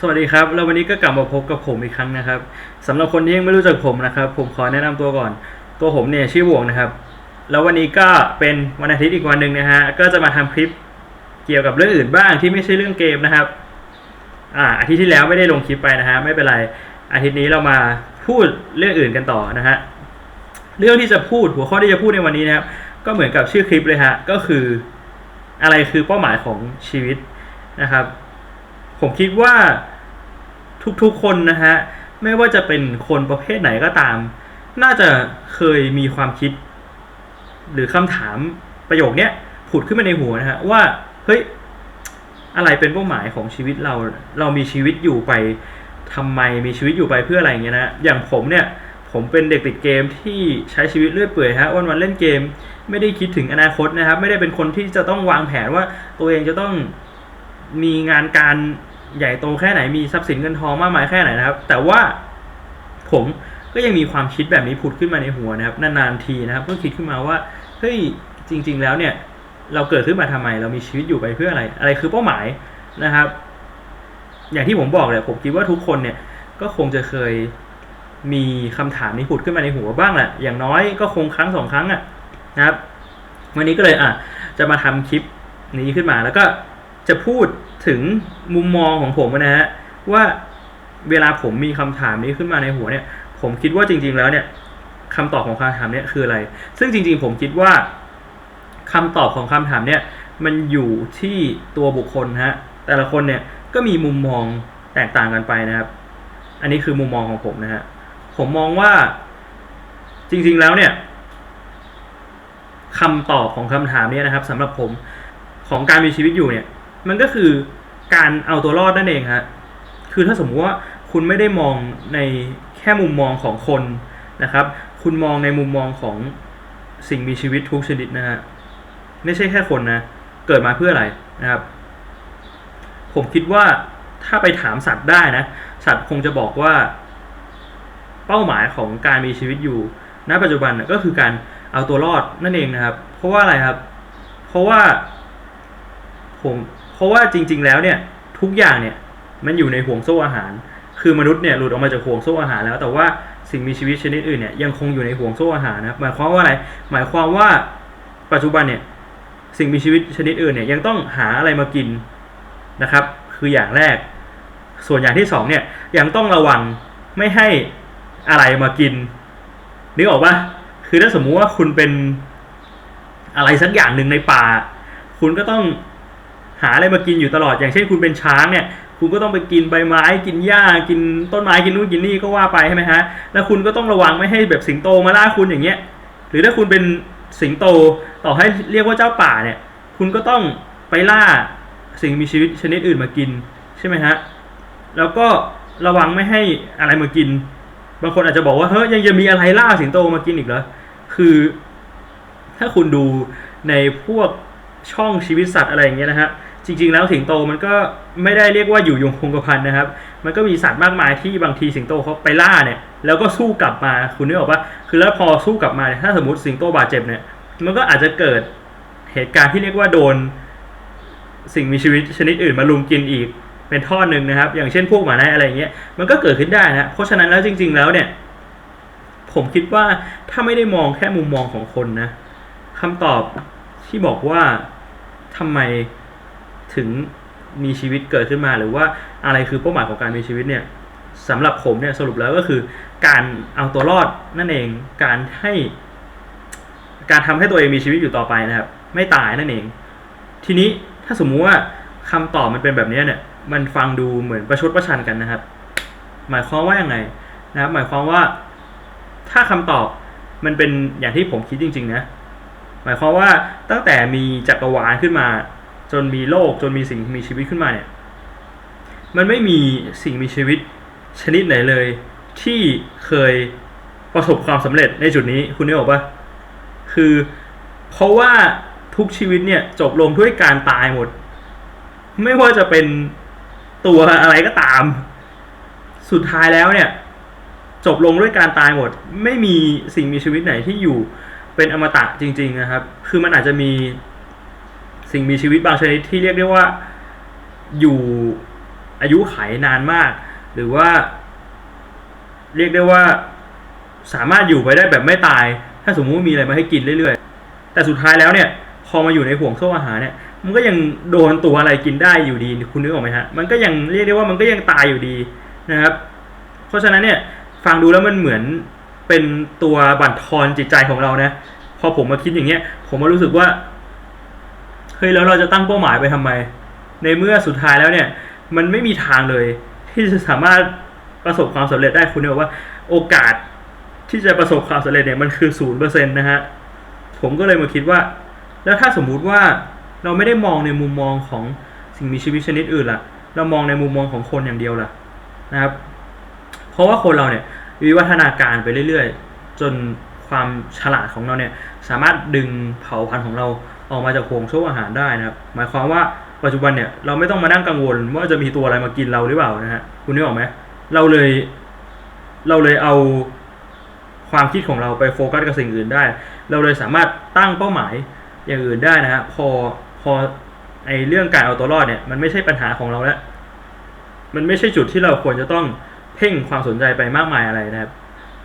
สวัสดีครับ แล้ววันนี้ก็กลับมาพบกับผมอีกครั้งนะครับสำหรับคนที่ยังไม่รู้จักผมนะครับ ผมขอแนะนำตัวก่อน ตัวผมเนี่ยชื่อหวงนะครับ แล้ววันนี้ก็เป็นวันอาทิตย์อีกวันหนึ่งนะฮะ ก็จะมาทำคลิปเกี่ยวกับเรื่องอื่นบ้างที่ไม่ใช่เรื่องเกมนะครับ อ่าอาทิตย์ที่แล้วไม่ได้ลงคลิปไปนะฮะ ไม่เป็นไร อาทิตย์นี้เรามาพูดเรื่องอื่นกันต่อนะฮะ เรื่องที่จะพูดหัวข้อที่จะพูดในวันนี้นะครับ ก็เหมือนกับชื่อคลิปเลยฮะ ก็คืออะไรคือเป้าหมายของชีวิตนะครับ ผมคิดว่าทุกๆคนนะฮะ ไม่ว่าจะเป็นคนประเภทไหนก็ตาม น่าจะเคยมีความคิด หรือคำถามประโยคเนี้ยผุดขึ้นมาในหัวนะฮะ ว่า เฮ้ย อะไรเป็นเป้าหมายของชีวิตเรา เรามีชีวิตอยู่ไปทำไมมีชีวิตอยู่ไปเพื่ออะไรอย่างเงี้ยนะ อย่างผมเนี่ย ผมเป็นเด็กติดเกมที่ใช้ชีวิตเรื่อยเปื่อยฮะวันวันๆเล่นเกม ไม่ได้คิดถึงอนาคตนะครับ ไม่ได้เป็นคนที่จะต้องวางแผนว่าตัวเองจะต้อง มีงานการใหญ่โตแค่ไหนมีทรัพย์สินเงินทองมากมายแค่ไหนนะครับ แต่ว่าผมก็ยังมีความคิดแบบนี้ผุดขึ้นมาในหัวนะครับ นานๆทีนะครับก็คิดขึ้นมาว่าเฮ้ยจริง ๆ แล้วเนี่ย เราเกิดขึ้นมาทำไม เรามีชีวิตอยู่ไปเพื่ออะไร อะไรคือเป้าหมายนะครับ อย่างที่ผมบอกเลยผมคิดว่าทุกคนเนี่ยก็คงจะเคยมีคำถามนี้ผุดขึ้นมาในหัวบ้างแหละอย่างน้อยก็คงครั้งสองครั้งอะนะครับ วันนี้ก็เลยอะจะมาทำคลิปนี้ขึ้นมาแล้วก็จะพูด ถึงมุมมองของผมนะฮะว่าเวลาผมมีคำถามนี้ขึ้นมาในหัวเนี่ย ผมคิดว่าจริง ๆ แล้วเนี่ยคำตอบของคำถามเนี้คืออะไร ซึ่งจริง ๆ ผมคิดว่าคำตอบของคำถามเนี่ย มันอยู่ที่ตัวบุคคลฮะแต่ละคนเนี่ยก็มีมุมมองแตกต่างกันไปนะครับ อันนี้คือมุมมองของผมนะฮะผมมองว่าจริง ๆ แล้วเนี่ยคำตอบของคำถามเนี้นะครับสำหรับผมของการมีชีวิตอยู่เนี่ย มันก็คือการเอาตัวรอดนั่นเองฮะคือถ้าสมมติว่าคุณไม่ได้มองในแค่มุมมองของคนนะครับ คุณมองในมุมมองของสิ่งมีชีวิตทุกชนิดนะฮะไม่ใช่แค่คนนะเกิดมาเพื่ออะไรนะครับ ผมคิดว่าถ้าไปถามสัตว์ได้นะ สัตว์คงจะบอกว่า เป้าหมายของการมีชีวิตอยู่ ณ ปัจจุบันก็คือการเอาตัวรอดนั่นเองนะครับ เพราะว่าอะไรครับ เพราะว่าผม เพราะว่าจริง ๆ แล้วเนี่ยทุกอย่างเนี่ยมันอยู่ในห่วงโซ่อาหาร คือมนุษย์เนี่ยหลุดออกมาจากห่วงโซ่อาหาร แล้วแต่ว่าสิ่งมีชีวิตชนิดอื่นเนี่ยยังคงอยู่ในห่วงโซ่อาหารนะครับหมายความว่าอะไรหมายความว่าปัจจุบันเนี่ยสิ่งมีชีวิตชนิดอื่นเนี่ยยังต้องหาอะไรมากินนะครับ คืออย่างแรก ส่วนอย่างที่สองเนี่ยยังต้องระวังไม่ให้อะไรมากินนึกออกปะคือถ้าสมมุติว่าคุณเป็นอะไรสักอย่างหนึ่งในป่า คุณก็ต้อง หาอะไรมากินอยู่ตลอด อย่างเช่นคุณเป็นช้างเนี่ยคุณก็ต้องไปกินใบไม้กินหญ้ากินต้นไม้กินนู่นกินนี่ก็ว่าไปใช่ไหมฮะแล้วคุณก็ต้องระวังไม่ให้แบบสิงโตมาล่าคุณอย่างเงี้ย หรือถ้าคุณเป็นสิงโตต่อให้เรียกว่าเจ้าป่าเนี่ย คุณก็ต้องไปล่าสิ่งมีชีวิตชนิดอื่นมากินใช่ไหมฮะแล้วก็ระวังไม่ให้อะไรมากิน บางคนอาจจะบอกว่าเฮ้ยยังจะมีอะไรล่าสิงโตมากินอีกเหรอคือ ถ้าคุณดูในพวกช่องชีวิตสัตว์อะไรอย่างเงี้ยนะฮะ จริง ๆ แล้วสิงโตมันก็ไม่ได้เรียกว่าอยู่ยงคงกระพันนะครับ มันก็มีสัตว์มากมายที่บางทีสิงโตเขาไปล่าเนี่ยแล้วก็สู้กลับมาคุณนึกออกปะคือแล้วพอสู้กลับมาเนี่ยถ้าสมมติสิงโตบาดเจ็บเนี่ยมันก็อาจจะเกิดเหตุการณ์ที่เรียกว่าโดน สิ่งมีชีวิตชนิดอื่นมาลุมกินอีกเป็นท่อหนึ่งนะครับ อย่างเช่นพวกหมาในอะไรเงี้ยมันก็เกิดขึ้นได้นะเพราะฉะนั้นแล้วจริง ๆ แล้วเนี่ย ผมคิดว่าถ้าไม่ได้มองแค่มุมมองของคนนะคำตอบที่บอกว่าทำไม ถึงมีชีวิตเกิดขึ้นมา หรือว่าอะไรคือเป้าหมายของการมีชีวิตเนี่ยสำหรับผมเนี่ยสรุปแล้วก็คือ การเอาตัวรอดนั่นเองการให้ การทำให้ตัวเองมีชีวิตอยู่ต่อไปนะครับ ไม่ตายนั่นเอง ทีนี้ถ้าสมมุติว่าคำตอบมันเป็นแบบนี้เนี่ย มันฟังดูเหมือนประชดประชันกันนะครับ หมายความว่ายังไงนะครับ หมายความว่า ถ้าคำตอบมันเป็นอย่างที่ผมคิดจริง ๆ นะ หมายความว่าตั้งแต่มีจักรวาลขึ้นมา จนมีโลกจนมีสิ่งมีชีวิตขึ้นมาเนี่ยมันไม่มีสิ่งมีชีวิตชนิดไหนเลย ที่เคยประสบความสำเร็จในจุดนี้คุณนึกออกปะคือเพราะว่าทุกชีวิตเนี่ยจบลงด้วยการตายหมด ไม่ว่าจะเป็นตัวอะไรก็ตาม สุดท้ายแล้วเนี่ย จบลงด้วยการตายหมด ไม่มีสิ่งมีชีวิตไหนที่อยู่เป็นอมตะจริง ๆนะครับ คือมันอาจจะมี สิ่งมีชีวิตบางชนิดที่เรียกได้ว่าอยู่อายุไขนานมาก หรือว่า เรียกได้ว่าสามารถอยู่ไปได้แบบไม่ตาย ถ้าสมมุติว่ามีอะไรมาให้กินเรื่อยๆ แต่สุดท้ายแล้วเนี่ย พอมาอยู่ในห่วงโซ่อาหารเนี่ย มันก็ยังโดนตัวอะไรกินได้อยู่ดีคุณนึกออกไหมฮะมันก็ยังเรียกได้ว่ามันก็ยังตายอยู่ดีนะครับ เพราะฉะนั้นเนี่ยฟังดูแล้วมันเหมือนเป็นตัวบั่นทอนจิตใจของเรานะ พอผมมาคิดอย่างเงี้ย ผมมารู้สึกว่า เฮ้ยแล้วเราจะตั้งเป้าหมายไปทำไม ในเมื่อสุดท้ายแล้วเนี่ย มันไม่มีทางเลย ที่จะสามารถประสบความสำเร็จได้คุณเนี่ยบอกว่า โอกาสที่จะประสบความสำเร็จเนี่ยมันคือศูนย์เปอร์เซ็นต์นะฮะผมก็เลยมาคิดว่า แล้วถ้าสมมุติว่าเราไม่ได้มองในมุมมองของสิ่งมีชีวิตชนิดอื่นล่ะ เรามองในมุมมองของคนอย่างเดียวล่ะนะครับ เพราะว่าคนเราเนี่ยวิวัฒนาการไปเรื่อยๆ จนความฉลาดของเราเนี่ย สามารถดึงเผ่าพันธุ์ของเรา ออกมาจากห่วงโซ่อาหารได้นะครับหมายความว่าปัจจุบันเนี่ยเราไม่ต้องมานั่งกังวลว่าจะมีตัวอะไรมากินเราหรือเปล่านะฮะคุณนึกออกไหมเราเลย เราเลยเอาความคิดของเราไปโฟกัสกับสิ่งอื่นได้ เราเลยสามารถตั้งเป้าหมายอย่างอื่นได้นะฮะพอพอไอเรื่องการเอาตัวรอดเนี่ยมันไม่ใช่ปัญหาของเราแล้วมันไม่ใช่จุดที่เราควรจะต้องเพ่งความสนใจไปมากมายอะไรนะครับ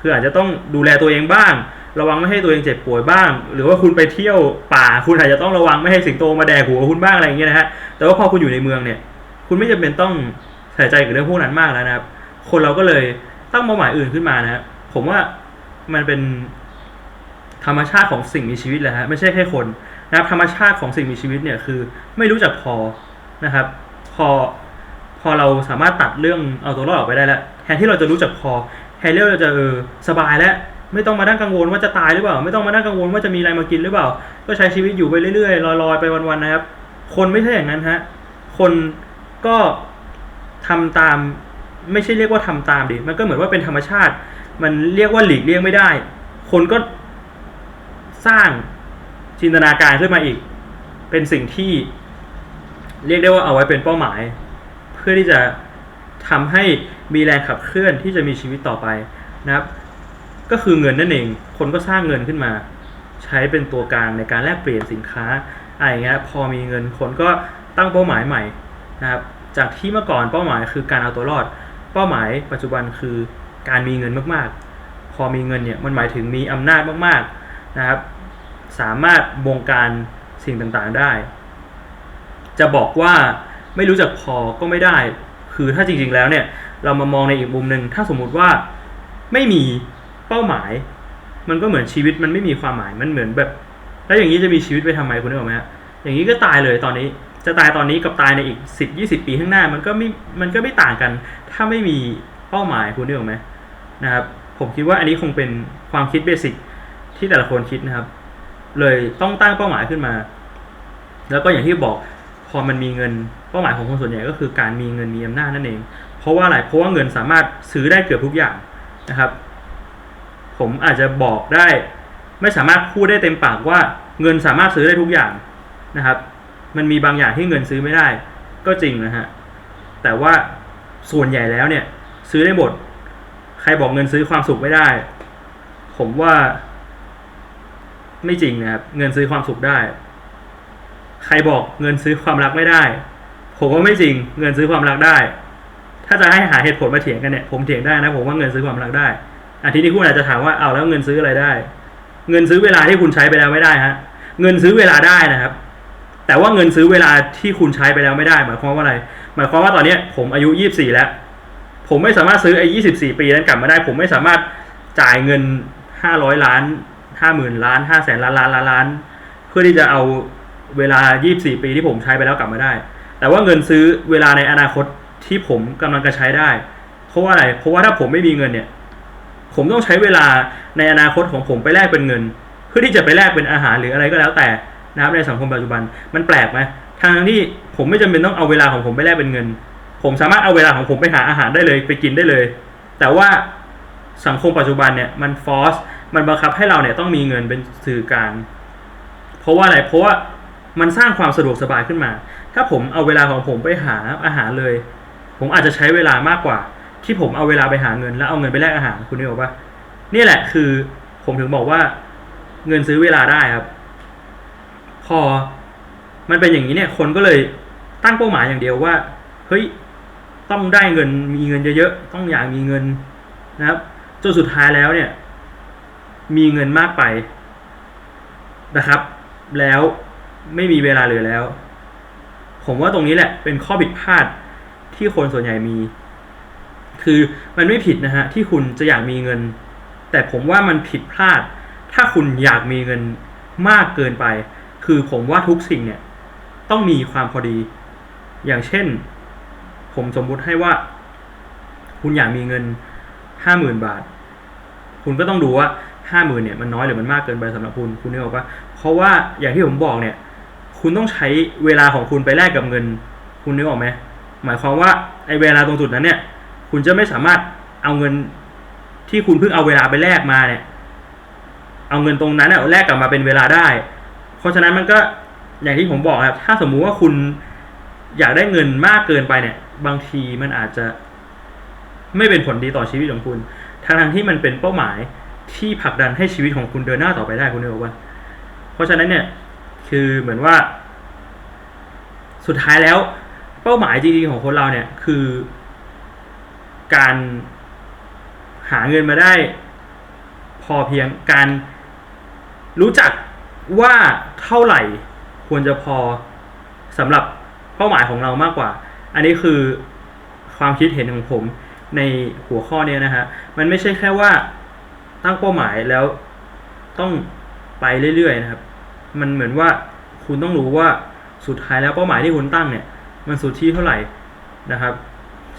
คืออาจจะต้องดูแลตัวเองบ้าง ระวังไม่ให้ตัวเองเจ็บป่วยบ้าง หรือว่าคุณไปเที่ยวป่า คุณอาจจะต้องระวังไม่ให้สิงโตมาแดกหัวคุณบ้างอะไรอย่างเงี้ยนะฮะแต่ว่าพอคุณอยู่ในเมืองเนี่ย คุณไม่จำเป็นต้องใส่ใจกับเรื่องพวกนั้นมากแล้วนะครับ คนเราก็เลยตั้งเป้าหมายอื่นขึ้นมานะครับผมว่ามันเป็นธรรมชาติของสิ่งมีชีวิตแหละฮะไม่ใช่แค่คนนะครับธรรมชาติของสิ่งมีชีวิตเนี่ยคือไม่รู้จักพอนะครับ พอพอเราสามารถตัดเรื่องเอาตัวรอดออกไปได้แล้วแทนที่เราจะรู้จักพอแทนที่เราจะเออสบายแล้ว ไม่ต้องมานั่งกังวลว่าจะตายหรือเปล่า ไม่ต้องมานั่งกังวลว่าจะมีอะไรมากินหรือเปล่า ก็ใช้ชีวิตอยู่ไปเรื่อยๆลอยๆไปวันๆนะครับ คนไม่ใช่อย่างนั้นฮะ คนก็ทำตาม ไม่ใช่เรียกว่าทำตามดิ มันก็เหมือนว่าเป็นธรรมชาติ มันเรียกว่าหลีกเลี่ยงไม่ได้ คนก็สร้างจินตนาการขึ้นมาอีก เป็นสิ่งที่ เรียกได้ว่าเอาไว้เป็นเป้าหมาย เพื่อที่จะทำให้มีแรงขับเคลื่อนที่จะมีชีวิตต่อไปนะครับ ก็คือเงินนั่นเอง คนก็สร้างเงินขึ้นมา ใช้เป็นตัวกลางในการแลกเปลี่ยนสินค้าอะไรอย่างเงี้ยพอมีเงินคนก็ตั้งเป้าหมายใหม่นะครับจากที่เมื่อก่อนเป้าหมายคือการเอาตัวรอด เป้าหมายปัจจุบันคือการมีเงินมากๆ พอมีเงินเนี่ยมันหมายถึงมีอำนาจมากๆนะครับ สามารถบงการสิ่งต่างๆได้ จะบอกว่าไม่รู้จักพอก็ไม่ได้ คือถ้าจริงๆแล้วเนี่ยเรามามองในอีกมุมหนึ่งถ้าสมมุติว่าไม่มี เป้าหมาย มันก็เหมือนชีวิตมันไม่มีความหมายมันเหมือนแบบ แล้วอย่างนี้จะมีชีวิตไปทำไมคุณนึกออกไหมฮะอย่างนี้ก็ตายเลยตอนนี้ จะตายตอนนี้กับตายในอีกสิบยี่สิบปีข้างหน้า มันก็ไม่มันก็ไม่ต่างกัน ถ้าไม่มีเป้าหมายคุณนึกออกไหมนะครับ ผมคิดว่าอันนี้คงเป็นความคิดเบสิกที่แต่ละคนคิดนะครับ เลยต้องตั้งเป้าหมายขึ้นมา แล้วก็อย่างที่บอกพอมันมีเงินเป้าหมายของคนส่วนใหญ่ก็คือการมีเงินมีอำนาจนั่นเอง เพราะว่าอะไรเพราะว่าเงินสามารถซื้อได้เกือบทุกอย่างนะครับ ผมอาจจะบอกได้ ไม่สามารถพูดได้เต็มปากว่าเงินสามารถซื้อได้ทุกอย่างนะครับ มันมีบางอย่างที่เงินซื้อไม่ได้ ก็จริงนะฮะแต่ว่าส่วนใหญ่แล้วเนี่ย ซื้อได้หมดใครบอกเงินซื้อความสุขไม่ได้ ผมว่า ไม่จริงนะครับ เงินซื้อความสุขได้ ใครบอกเงินซื้อความรักไม่ได้ ผมว่าไม่จริง เงินซื้อความรักได้ ถ้าจะให้หาเหตุผลมาเถียงกันเนี่ย ผมเถียงได้นะ ผมว่าเงินซื้อความรักได้ อาทีนี้คุณอาจจะถามว่าเอาแล้วเงินซื้ออะไรได้ เงินซื้อเวลาที่คุณใช้ไปแล้วไม่ได้ฮะ เงินซื้อเวลาได้นะครับ แต่ว่าเงินซื้อเวลาที่คุณใช้ไปแล้วไม่ได้ หมายความว่าอะไร หมายความว่าตอนนี้ผมอายุยี่สี่แล้ว ผมไม่สามารถซื้อไอ้ยี่สิบสี่ปีนั้นกลับมาได้ ผมไม่สามารถจ่ายเงินห้าร้อยล้านห้าหมื่นล้านห้าแสนล้านล้านล้านล้าน เพื่อที่จะเอาเวลา 24 ปีที่ผมใช้ไปแล้วกลับมาได้ แต่ว่าเงินซื้อเวลาในอนาคตที่ผมกำลังจะใช้ได้ เพราะว่าอะไร เพราะว่าถ้าผมไม่มีเงินเนี่ย ผมต้องใช้เวลาในอนาคตของผมไปแลกเป็นเงิน เพื่อที่จะไปแลกเป็นอาหารหรืออะไรก็แล้วแต่นะครับในสังคมปัจจุบันมันแปลกไหมทางที่ผมไม่จำเป็นต้องเอาเวลาของผมไปแลกเป็นเงิน ผมสามารถเอาเวลาของผมไปหาอาหารได้เลยไปกินได้เลย แต่ว่าสังคมปัจจุบันเนี่ยมันฟอสมันบังคับให้เราเนี่ยต้องมีเงินเป็นสื่อกลางเพราะว่าอะไรเพราะว่ามันสร้างความสะดวกสบายขึ้นมา ถ้าผมเอาเวลาของผมไปหาอาหารเลย ผมอาจจะใช้เวลามากกว่า ที่ผมเอาเวลาไปหาเงิน แล้วเอาเงินไปแลกอาหารคุณนึกออกปะนี่แหละคือผมถึงบอกว่าเงินซื้อเวลาได้ครับ พอมันเป็นอย่างนี้เนี่ย คนก็เลยตั้งเป้าหมายอย่างเดียวว่า เฮ้ยต้องได้เงินมีเงินเยอะๆต้องอยากมีเงินนะครับจนสุดท้ายแล้วเนี่ย มีเงินมากไปนะครับ แล้วไม่มีเวลาเหลือแล้ว ผมว่าตรงนี้แหละเป็นข้อผิดพลาดที่คนส่วนใหญ่มี คือมันไม่ผิดนะฮะที่คุณจะอยากมีเงิน แต่ผมว่ามันผิดพลาด ถ้าคุณอยากมีเงินมากเกินไป คือผมว่าทุกสิ่งเนี่ยต้องมีความพอดี อย่างเช่น ผมสมมุติให้ว่า คุณอยากมีเงินห้าหมื่นบาท คุณก็ต้องดูว่าห้าหมื่นเนี่ยมันน้อยหรือมันมากเกินไปสำหรับคุณคุณนึกออกปะเพราะว่าอย่างที่ผมบอกเนี่ย คุณต้องใช้เวลาของคุณไปแลกกับเงิน คุณนึกออกไหมหมายความว่าไอ้เวลาตรงจุดนั้นเนี่ย คุณจะไม่สามารถเอาเงินที่คุณเพิ่งเอาเวลาไปแลกมาเนี่ย เอาเงินตรงนั้นเนี่ยแลกกลับมาเป็นเวลาได้ เพราะฉะนั้นมันก็อย่างที่ผมบอกครับ ถ้าสมมุติว่าคุณอยากได้เงินมากเกินไปเนี่ย บางทีมันอาจจะไม่เป็นผลดีต่อชีวิตของคุณทั้งทที่มันเป็นเป้าหมายที่ผลักดันให้ชีวิตของคุณเดินหน้าต่อไปได้คุณนึกออกปะเพราะฉะนั้นเนี่ย คือเหมือนว่า สุดท้ายแล้ว เป้าหมายจริงๆของคนเราเนี่ย คือ การหาเงินมาได้ พอเพียงการรู้จักว่าเท่าไหร่ควรจะพอสำหรับเป้าหมายของเรามากกว่า อันนี้คือความคิดเห็นของผมในหัวข้อนี้นะฮะ มันไม่ใช่แค่ว่าตั้งเป้าหมายแล้วต้องไปเรื่อยๆนะครับ มันเหมือนว่าคุณต้องรู้ว่าสุดท้ายแล้วเป้าหมายที่คุณตั้งเนี่ย มันสุดที่เท่าไหร่นะครับ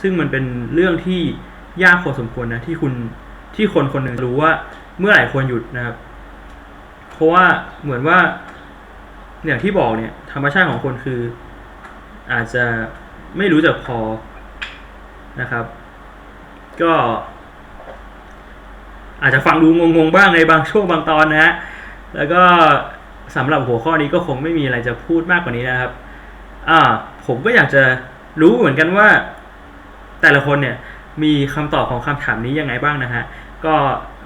ซึ่งมันเป็นเรื่องที่ยากพอสมควรนะที่คุณที่คนคนหนึ่งรู้ว่าเมื่อไหร่ควรหยุดนะครับ เพราะว่าเหมือนว่าอย่างที่บอกเนี่ย ธรรมชาติของคนคือ อาจจะไม่รู้จักพอนะครับ ก็ อาจจะฟังดูงงๆบ้างในบางช่วงบางตอนนะฮะแล้วก็สำหรับหัวข้อนี้ก็คงไม่มีอะไรจะพูดมากกว่านี้นะครับ อ่า ผมก็อยากจะรู้เหมือนกันว่า แต่ละคนเนี่ยมีคำตอบของคำถามนี้ยังไงบ้างนะฮะก็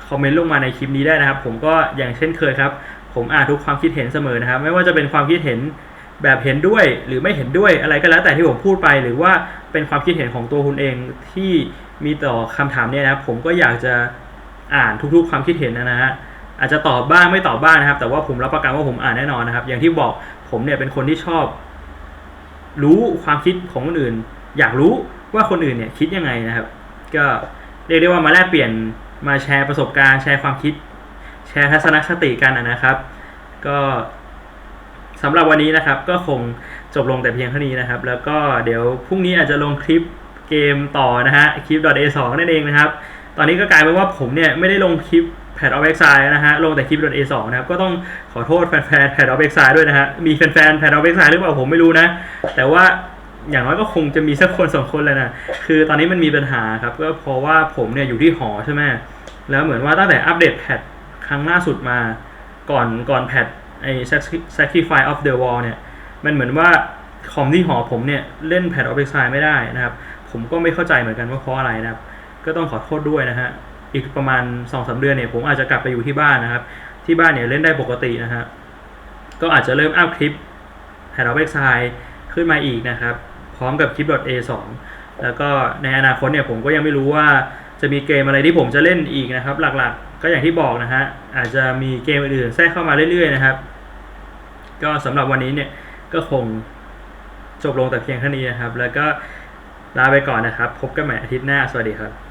คอมเมนต์ลงมาในคลิปนี้ได้นะครับ ผมก็อย่างเช่นเคยครับ ผมอ่านทุกความคิดเห็นเสมอนะครับ ไม่ว่าจะเป็นความคิดเห็นแบบเห็นด้วยหรือไม่เห็นด้วยอะไรก็แล้วแต่ที่ผมพูดไป หรือว่าเป็นความคิดเห็นของตัวคุณเองที่มีต่อคำถามเนี่ยนะครับ ผมก็อยากจะอ่านทุกๆความคิดเห็นนะฮะอาจจะตอบบ้างไม่ตอบบ้างนะครับ แต่ว่าผมรับประกันว่าผมอ่านแน่นอนนะครับ อย่างที่บอกผมเนี่ยเป็นคนที่ชอบ รู้ความคิดของคนอื่น อยากรู้ ว่าคนอื่นเนี่ยคิดยังไงนะครับ ก็เรียกได้ว่ามาแลกเปลี่ยนมาแชร์ประสบการณ์แชร์ความคิด แชร์ทัศนคติกันนะครับ ก็สำหรับวันนี้นะครับ ก็คงจบลงแต่เพียงเท่านี้นะครับ แล้วก็เดี๋ยวพรุ่งนี้อาจจะลงคลิปเกมต่อนะฮะคลิป .a2 นั่นเองนะครับ ตอนนี้ก็กลายเป็นว่าผมเนี่ยไม่ได้ลงคลิป Pad of Exile นะฮะลงแต่คลิป .a2 นะครับก็ต้องขอโทษแฟนๆ Pad of Exile ด้วยนะฮะมีแฟนๆ Pad of Exile หรือเปล่าผมไม่รู้นะ แต่ว่า อย่างน้อยก็คงจะมีสักคนสองคนเลยนะคือตอนนี้มันมีปัญหาครับก็เพราะว่าผมเนี่ยอยู่ที่หอใช่ไหมแล้วเหมือนว่าตั้งแต่อัปเดตแพทครั้งล่าสุดมาก่อนก่อนแพทไอ้ Sacrifice of the Wall เนี่ยมันเหมือนว่าคอมที่หอผมเนี่ยเล่นแพท of Exile ไม่ได้นะครับ ผมก็ไม่เข้าใจเหมือนกันว่าเพราะอะไรนะครับ ก็ต้องขอโทษด้วยนะฮะอีกประมาณ2อสเดือนเนี่ยผมอาจจะกลับไปอยู่ที่บ้านนะครับ ที่บ้านเนี่ยเล่นได้ปกตินะฮะก็อาจจะเริ่มอัพคลิป Pad of Exile ขึ้นมาอีกนะครับ พร้อมกับคลิป .a2 แล้วก็ในอนาคตเนี่ยผมก็ยังไม่รู้ว่าจะมีเกมอะไรที่ผมจะเล่นอีกนะครับ หลักๆ ก็อย่างที่บอกนะฮะอาจจะมีเกมอื่นๆแทรกเข้ามาเรื่อยๆนะครับ ก็สำหรับวันนี้เนี่ยก็คงจบลงแต่เพียงเท่านี้นะครับ แล้วก็ลาไปก่อนนะครับ พบกันใหม่อาทิตย์หน้า สวัสดีครับ